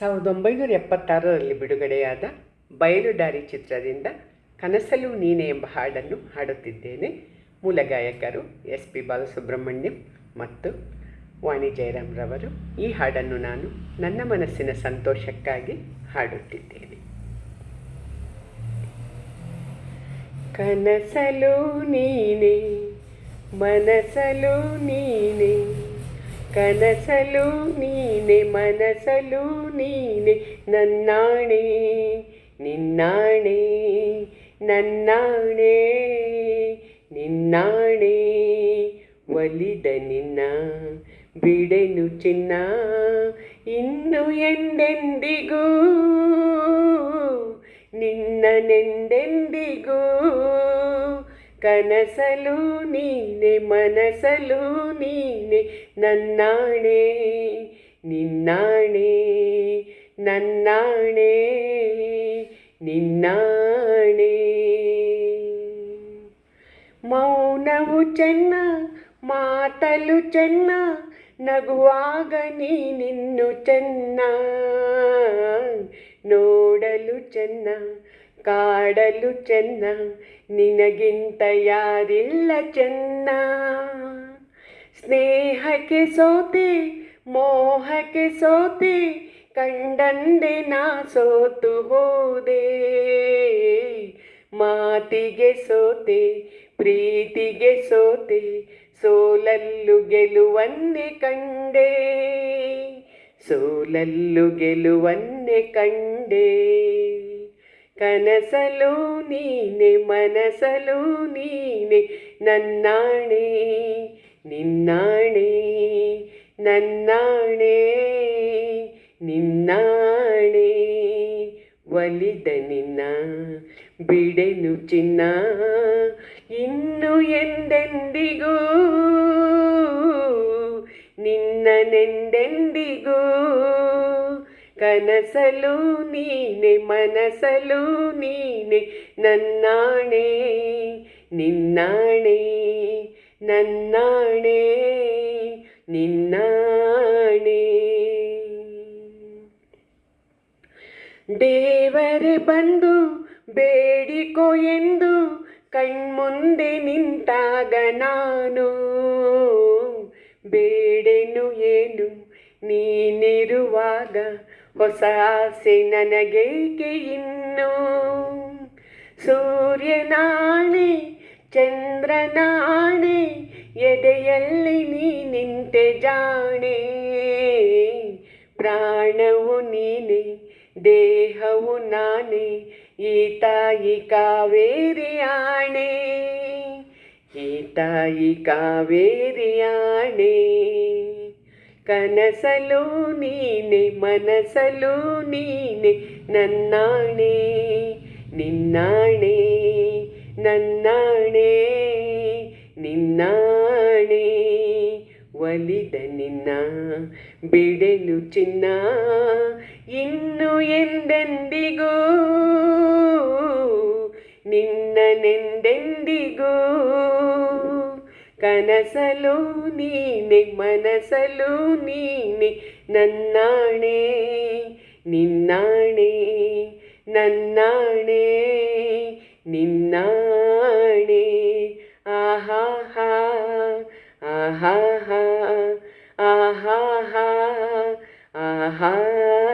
ಸಾವಿರದ ಒಂಬೈನೂರ ಎಪ್ಪತ್ತಾರರಲ್ಲಿ ಬಿಡುಗಡೆಯಾದ ಬಯಲುದಾರಿ ಚಿತ್ರದಿಂದ ಕನಸಲು ನೀನೆ ಎಂಬ ಹಾಡನ್ನು ಹಾಡುತ್ತಿದ್ದೇನೆ ಮೂಲ ಗಾಯಕರು ಎಸ್ ಪಿ ಬಾಲಸುಬ್ರಹ್ಮಣ್ಯಂ ಮತ್ತು ವಾಣಿ ಜಯರಾಮ್ರವರು. ಈ ಹಾಡನ್ನು ನಾನು ನನ್ನ ಮನಸ್ಸಿನ ಸಂತೋಷಕ್ಕಾಗಿ ಹಾಡುತ್ತಿದ್ದೇನೆ. ಕನಸಲು ನೀನೆ, ಮನಸಲು ನೀನೆ ಕನಸಲು ನೀನೆ ಮನಸಲು ನೀನೆ ನನ್ನಾಣೆ ನಿನ್ನಾಣೆ ನನ್ನಾಣೆ ನಿನ್ನಾಣೆ ಒಲಿದ ನಿನ್ನ ಬಿಡೆನು ಚಿನ್ನ ಇನ್ನು ಎಂದೆಂದಿಗೂ ನಿನ್ನನೆಂದೆಂದಿಗೂ ಕನಸಲು ನೀನೆ ಮನಸಲು ನೀನೆ ನನ್ನಾಣೆ ನಿನ್ನಾಣೆ ನನ್ನಾಣೆ ನಿನ್ನಾಣೆ ಮೌನವು ಚೆನ್ನ ಮಾತಲು ಚೆನ್ನ ನಗುವಾಗ ನೀನಿನ್ನು ಚೆನ್ನ ನೋಡಲು ಚೆನ್ನ ಕಾಡಲು ಚೆನ್ನ, ನಿನಗಿಂತ ಯಾರಿಲ್ಲ ಚೆನ್ನ. ಸ್ನೇಹಕ್ಕೆ ಸೋತೆ, ಮೋಹಕ್ಕೆ ಸೋತೆ ಕಂಡಂದೆ ನಾ ಸೋತು ಹೋದೆ. ಮಾತಿಗೆ ಸೋತೆ, ಪ್ರೀತಿಗೆ ಸೋತೆ, ಸೋಲಲ್ಲು ಗೆಲುವನ್ನೇ ಕಂಡೆ. ಸೋಲಲ್ಲು ಗೆಲುವನ್ನೇ ಕಂಡೆ. ಕನಸಲು ನೀನೆ ಮನಸಲು ನೀನೆ ನನ್ನಾಣೆ ನಿನ್ನಾಣೆ ನನ್ನಾಣೆ ನಿನ್ನಾಣೆ ಒಲಿದ ನಿನ್ನ ಬಿಡೆನು ಚಿನ್ನ ಇನ್ನು ಎಂದೆಂದಿಗೂ ನಿನ್ನನೆಂದೆಂದಿಗೂ ಕನಸಲು ನೀನೆ, ಮನಸಲು ನೀನೆ, ನನ್ನಾಣೆ, ನಿನ್ನಾಣೆ ನನ್ನಾಣೆ, ನಿನ್ನಾಣೆ. ದೇವರೇ ಬಂದು ಬೇಡಿಕೋ ಎಂದು ಕಣ್ಮುಂದೆ ನಿಂತಾಗ ನಾನು. ಬೇಡೆನು ಏನು ನೀನಿರುವಾಗ ಹೊಸ ಆಸೆ ನನಗೇಕೆ ಇನ್ನು? ಸೂರ್ಯನಾಣೆ ಚಂದ್ರನಾಣೆ ಎದೆಯಲ್ಲಿ ನೀ ನಿಂತೆ ಜಾಣೆ. ಪ್ರಾಣವು ನೀನೆ, ದೇಹವು ನಾನೇ, ಈ ತಾಯಿ ಕಾವೇರಿ ಆಣೆ. ಈ ತಾಯಿ ಕಾವೇರಿ ಆಣೆ. ಕನಸಲು ನೀನೆ ಮನಸಲು ನೀನೆ ನನ್ನಾಣೆ ನಿನ್ನಾಣೆ ನನ್ನಾಣೆ ನಿನ್ನಾಣೆ ಒಲಿದ ನಿನ್ನ ಬಿಡೆನು ಚಿನ್ನ ಇನ್ನು ಎಂದೆಂದಿಗೂ ನಿನ್ನನೆಂದೆಂದಿಗೂ ಕನಸಲು ನೀನೆ ಮನಸಲು ನೀನೆ ನನ್ನಾಣೆ ನಿನ್ನಾಣೆ ನನ್ನಾಣೆ ನಿನ್ನಾಣೆ ಆಹಾ ಹಾ ಆಹಾ ಹಾ ಆಹಾ ಹಾ ಆಹಾ ಹಾ